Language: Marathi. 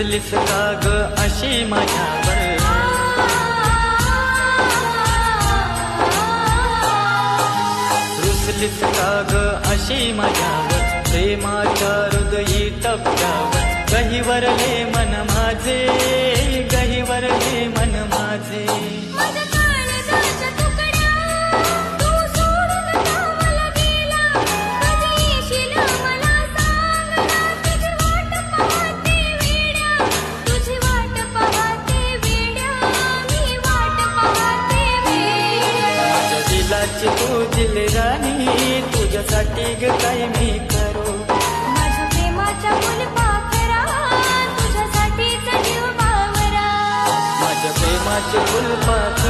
रुसलीस का ग अशी माझ्यावर. रुसलीस का ग अशी माझ्यावर. प्रेमाच्या हृदयी टप्प्यावर गहिवरले मन माझे गहिवरले मन माझे दिल राणी तुझ्यासाठी ग काय मी करू? माझ्या प्रेमाच्या फुलपाखरा तुझ्यासाठीच जीव बावरा माझ्या प्रेमाचे फुलपाखरू तुला